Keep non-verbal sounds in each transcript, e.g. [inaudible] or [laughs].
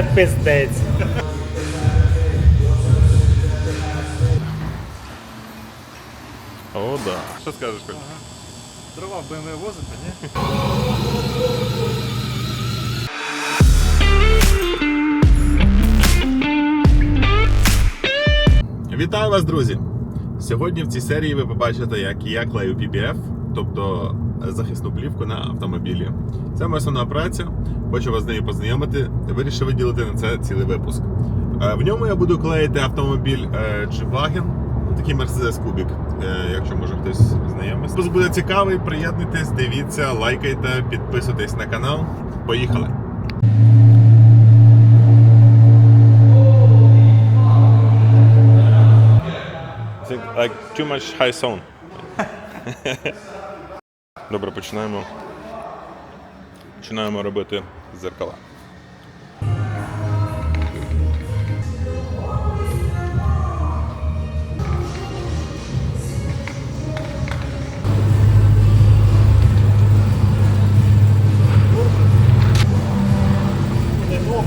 Це пиздець. О, да. Що скажеш, Коль? Дрова в БМВ возите, ні? Вітаю вас, друзі! Сьогодні в цій серії ви побачите, як я клею PPF, тобто захисну плівку на автомобілі. Це моя основна праця. Хочу вас з нею познайомити. Вирішив виділити на це цілий випуск. Е, В ньому я буду клеїти автомобіль е, G-Wagen, ну, такий Mercedes Кубік, якщо може хтось знайомий. Випуск буде цікавий, приєднуйтесь, дивіться, лайкайте, підписуйтесь на канал. Поїхали! like too much high sound. [laughs] Добре, починаємо. Починаємо робити зеркала. Не ногу,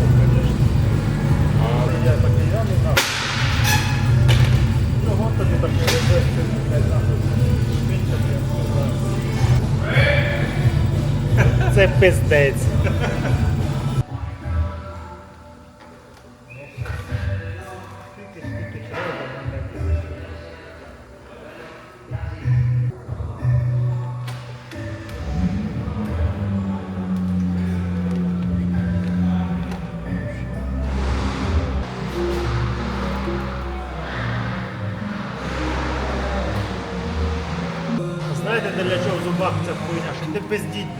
хуйня?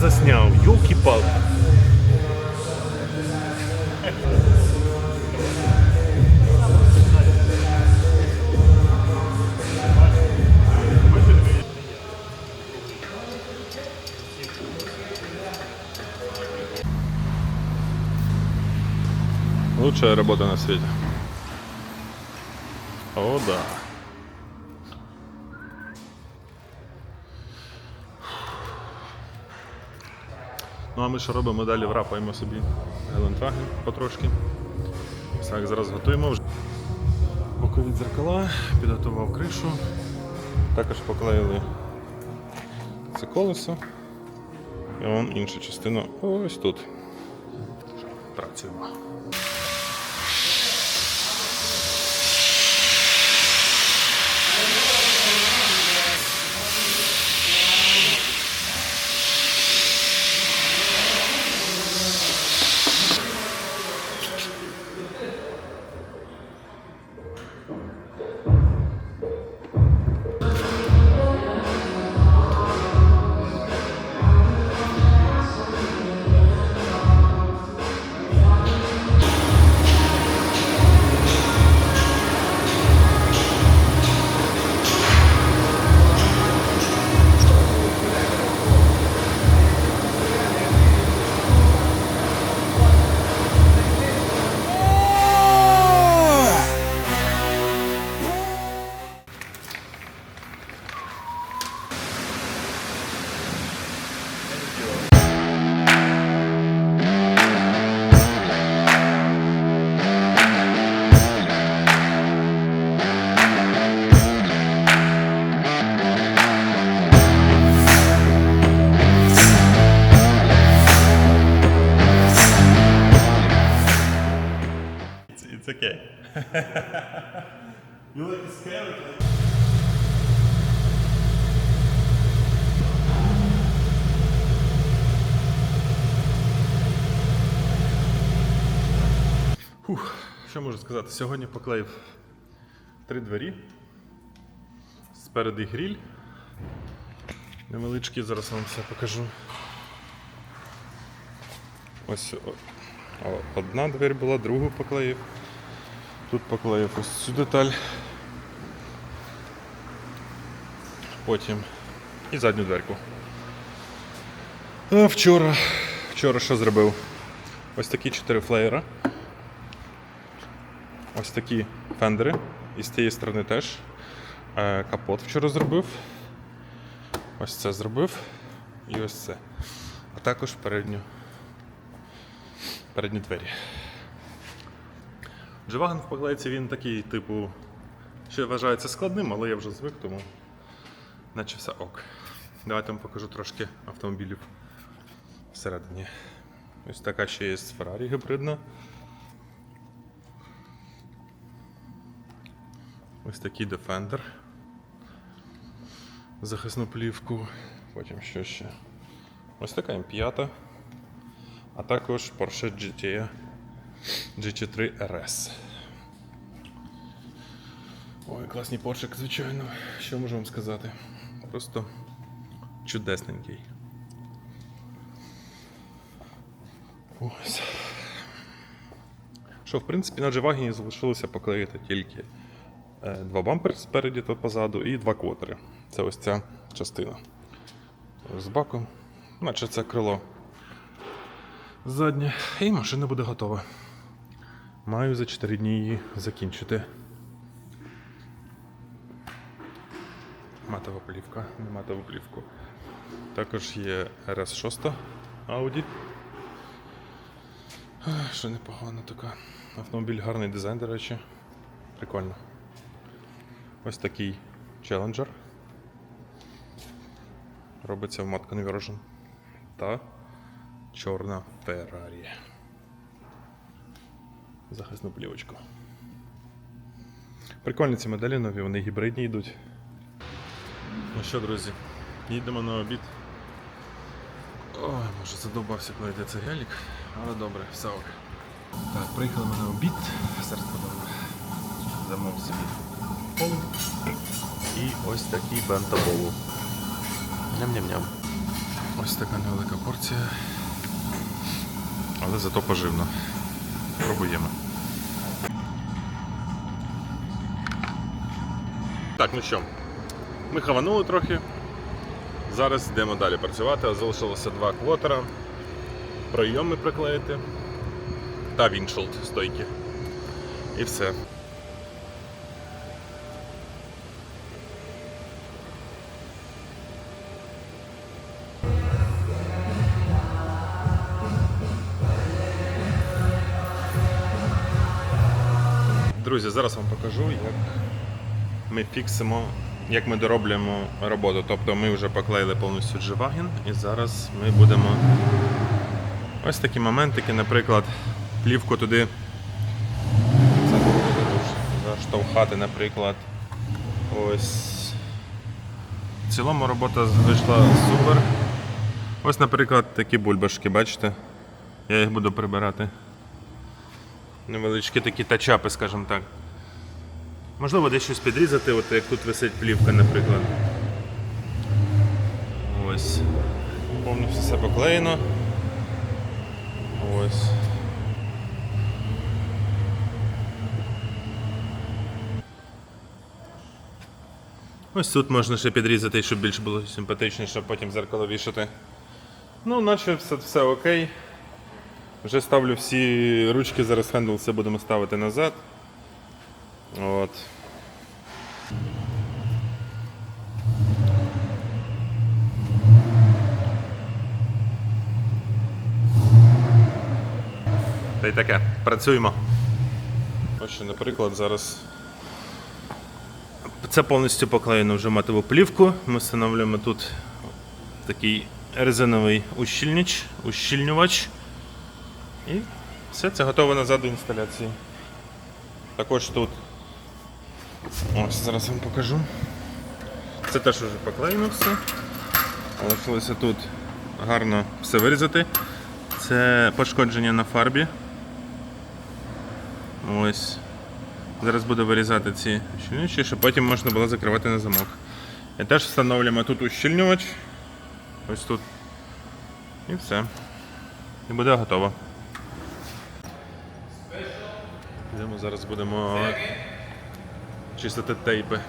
Не засняв, юлки-палки. Лучшая работа на свете. О, да. Ну а ми що робимо далі? Врапаємо собі Гелендваген потрошки. Так, зараз готуємо вже. Бокові дзеркала, підготував кришу. Також поклеїли це колесо. І вон інша частина ось тут. Працюємо. [laughs] You like the skeleton? Що можу сказати? Сьогодні поклеїв три двері. Спереду гріль. Невеличкий, зараз вам все покажу. Ось одна двері була, другу поклеїв. Тут поклеїв ось цю деталь. Потім і задню дверку. А вчора. Вчора що зробив? Ось такі чотири флеєра. Ось такі фендери. І з тієї сторони теж. Е, Капот вчора зробив. Ось це зробив. І ось це. А також передню. Передні двері. Дживаген в поклейці він такий, типу, що вважається складним, але я вже звик, тому наче все ок. Давайте вам покажу трошки автомобілів всередині. Ось така ще є Ferrari гібридна. Ось такий Defender. Захисну плівку. Потім що ще? Ось така М5. А також Porsche GT GT3 RS. Ой, класний поршик, звичайно. Що можу вам сказати? Просто чудесненький. Ось. Що, в принципі, на Джевагіні залишилося поклеїти тільки е, два бампери спереді та позаду і два квотери. Це ось ця частина. З баком, наче це крило заднє. І машина буде готова. Маю за 4 дні її закінчити. Матова плівка, не матову плівку. Також є RS6 Audi. Що непогано така. Автомобіль гарний дизайн, до речі. Прикольно. Ось такий Challenger. Робиться в Matte Conversion. Та чорна Ferrari. Захисну плівочку. Прикольні ці моделі нові, вони гібридні йдуть. Ну що, друзі, їдемо на обід. Ой, може задовбався, йде цей гелік, але добре, все ок. Так, приїхали ми на обід. Зараз подав. Замов собі пол. І ось такий бентоболу. Ням-ням-ням. Ось така невелика порція. Але зато поживно. Пробуємо. Так, ну що, ми хаванули трохи. Зараз йдемо далі працювати. Залишилося два квотера. Пройоми приклеїти та віншолд стойки. І все. Друзі, зараз вам покажу, як ми фіксимо, як ми дороблюємо роботу. Тобто ми вже поклеїли повністю G-Wagen і зараз ми будемо ось такі моментики, наприклад, плівку туди заштовхати, наприклад. Ось. В цілому робота вийшла супер. Ось, наприклад, такі бульбашки, бачите? Я їх буду прибирати. Невеличкі такі тачапи, скажімо так. Можливо, десь щось підрізати, от як тут висить плівка, наприклад. Ось. Повністю все поклеєно. Ось. Ось тут можна ще підрізати, щоб більш було симпатичніше, потім зеркало вішати. Ну, наче все, все окей. Вже ставлю всі ручки, зараз хендл все будемо ставити назад. От. Та й таке, працюємо. Ось наприклад, зараз. Це повністю поклеєно вже матову плівку. Ми встановлюємо тут такий резиновий ущільнювач, ущільнювач. І все це готово назад до інсталяції. Також тут. Ось зараз вам покажу. Це теж вже поклеєно все. Лишилося тут гарно все вирізати. Це пошкодження на фарбі. Ось. Зараз буду вирізати ці щільничі, щоб потім можна було закривати на замок. І теж встановлюємо тут ущільнювач. Ось тут. І все. І буде готово. Йдемо зараз будемо чистити тейпи.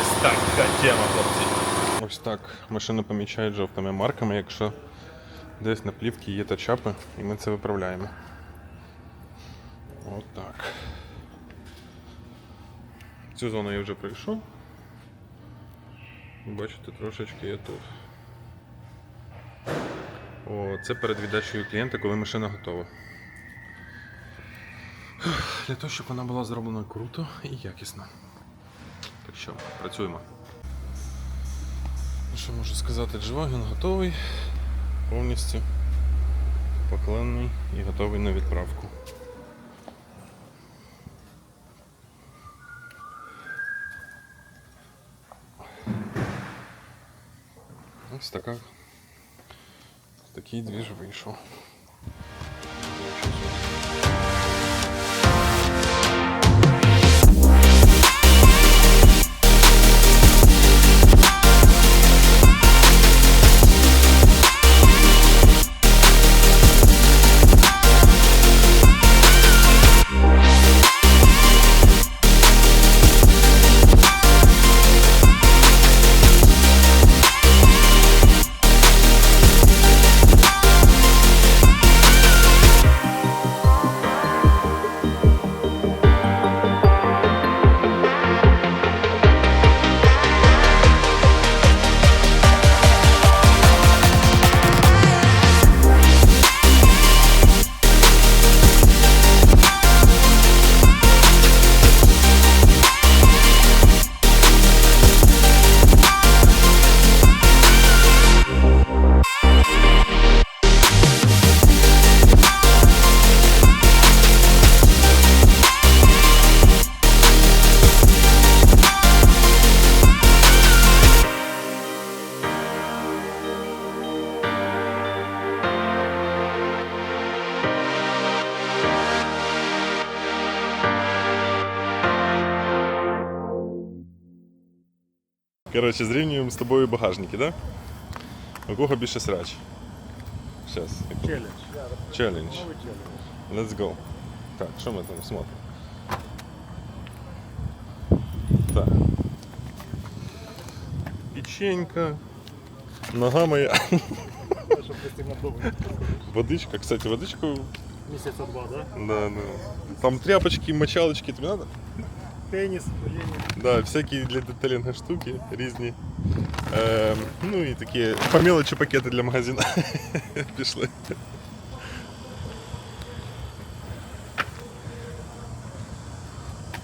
Ось так, тема, хлопці. Ось так машину помічають жовтими марками, якщо десь на плівці є тачапи, і ми це виправляємо. От так. Цю зону я вже пройшов. Бачите, трошечки я тут. О, це перед віддачею клієнта, коли машина готова. Для того, щоб вона була зроблена круто і якісно. Так що, працюємо. Ну, Що можу сказати, Дживагін готовий повністю поклений і готовий на відправку. Ось така. Такий двіж вийшов. Коротше, зрівнюємо з тобою багажники, так? Да? У кого більше срач? Зараз. Челлендж. Челлендж. Новий челлендж. Let's go. Так, що ми там смотрим? Так. Печенька. Нога моя. Щоб ти сильно довго не проходиш. Водичка. Кстати, водичку. Місяця два, да? Да, да. Там тряпочки, мочалочки, тобі надо? Теніс, коліні. Да, всякі для деталінга штуки різні. Ем, ну і такі по мелочі пакети для магазину. [laughs] Пішли.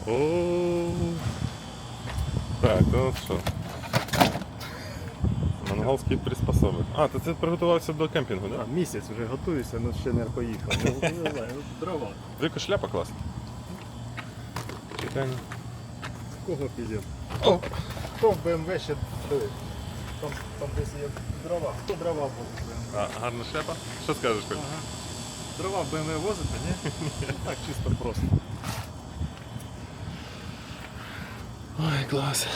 О. Так, ну що. Монголський приспособи. А, то це приготувався до кемпінгу, А, так? місяць вже готуюся, але ще не поїхав. [laughs] Ну, не знаю, ну, Дрова. Да? Шляпа класна. Чекай. Кого піде? О! Хто в БМВ ще Диви. Там, там десь є дрова. Хто дрова возить? А, гарна шляпа. Що скажеш, Коль? Ага. Дрова в БМВ возите, ні? [laughs] Так, чисто просто. Ой, клас.